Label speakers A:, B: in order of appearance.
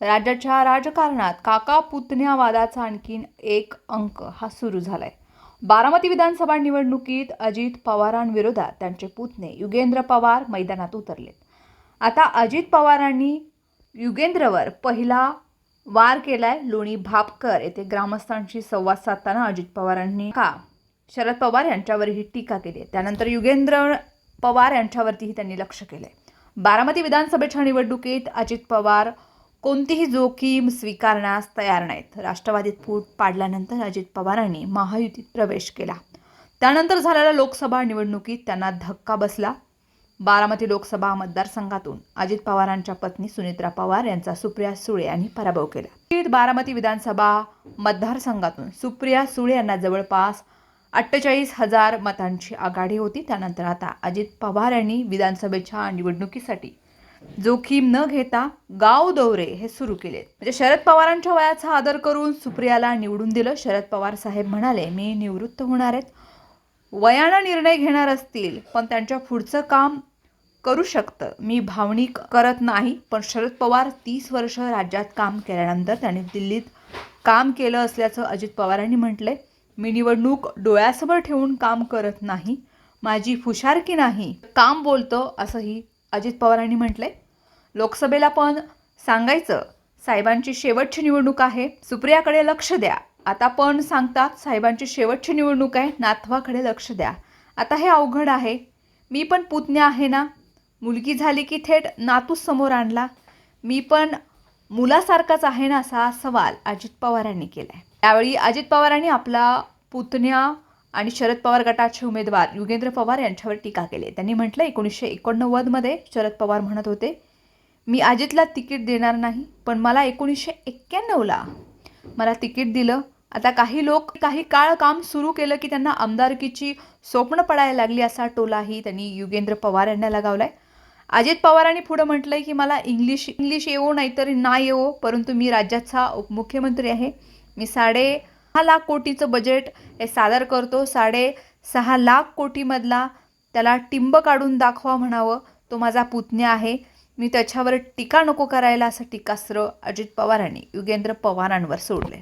A: राज्याच्या राजकारणात काका पुतण्या वादाचा आणखीन एक अंक हा सुरू झालाय. बारामती विधानसभा निवडणुकीत अजित पवारांविरोधात त्यांचे पुतणे युगेंद्र पवार मैदानात उतरलेत. आता अजित पवारांनी युगेंद्रवर पहिला वार केलाय लोणी भापकर येथे ग्रामस्थांशी संवाद साधताना अजित पवारांनी का शरद पवार यांच्यावरही टीका केली आहे. त्यानंतर युगेंद्र पवार यांच्यावरतीही त्यांनी लक्ष केलंय. बारामती विधानसभेच्या निवडणुकीत अजित पवार कोणतीही जोखीम स्वीकारण्यास तयार नाहीत. राष्ट्रवादीत फूट पाडल्यानंतर अजित पवारांनी महायुतीत प्रवेश केला. त्यानंतर झालेल्या लोकसभा निवडणुकीत त्यांना धक्का बसला. बारामती लोकसभा मतदारसंघातून अजित पवारांच्या पत्नी सुनित्रा पवार यांचा सुप्रिया सुळे यांनी पराभव केला. बारामती विधानसभा मतदारसंघातून सुप्रिया सुळे यांना जवळपास अठ्ठेचाळीस हजार मतांची आघाडी होती. त्यानंतर आता अजित पवार यांनी विधानसभेच्या निवडणुकीसाठी जोखीम न घेता गाव दौरे हे सुरू केले म्हणजे शरद पवारांच्या वयाचा आदर करून सुप्रियाला निवडून दिलं. शरद पवार साहेब म्हणाले मी निवृत्त होणार आहेत वयानं निर्णय घेणार असतील पण त्यांच्या पुढचं काम करू शकतं. मी भावनिक करत नाही. पण शरद पवार तीस वर्ष राज्यात काम केल्यानंतर त्यांनी दिल्लीत काम केलं असल्याचं अजित पवारांनी म्हटलंय. मी निवडणूक डोळ्यासमोर ठेवून काम करत नाही. माझी फुशारकी नाही? काम बोलतं असंही अजित पवारांनी म्हटलंय. लोकसभेला पण सांगायचं साहेबांची शेवटची निवडणूक आहे. सुप्रियाकडे लक्ष द्या. आता पण सांगतात साहेबांची शेवटची निवडणूक आहे. नाथवाकडे लक्ष द्या. आता हे अवघड आहे. मी पण पुतण्या आहे ना. मुलगी झाली की थेट नातूच समोर आणला. मी पण मुलासारखाच आहे ना असा सवाल अजित पवारांनी केला आहे त्यावेळी अजित पवारांनी आपला पुतण्या आणि शरद पवार गटाचे उमेदवार युगेंद्र पवार यांच्यावर टीका केली. त्यांनी म्हटलं एकोणीसशे एकोणनव्वदमध्ये शरद पवार म्हणत होते मी अजितला तिकीट देणार नाही पण मला एकोणीसशे एक्क्याण्णवला मला तिकीट दिलं. आता काही लोक काही काळ काम सुरू केलं की त्यांना आमदारकीची स्वप्न पडायला लागली असा टोलाही त्यांनी युगेंद्र पवार यांना लगावलाय. अजित पवारांनी पुढं म्हटलंय की मला इंग्लिश इंग्लिश येवो नाहीतर ना येवो परंतु मी राज्याचा उपमुख्यमंत्री आहे. मी साडे सहा लाख कोटीचं बजेट हे सादर करतो. साडे सहा लाख कोटीमधला त्याला टिंब काढून दाखवा म्हणावं तो माझा पुतण्या आहे. मी त्याच्यावर टीका नको करायला असं टीकास्त्र अजित पवारांनी युगेंद्र पवारांवर सोडले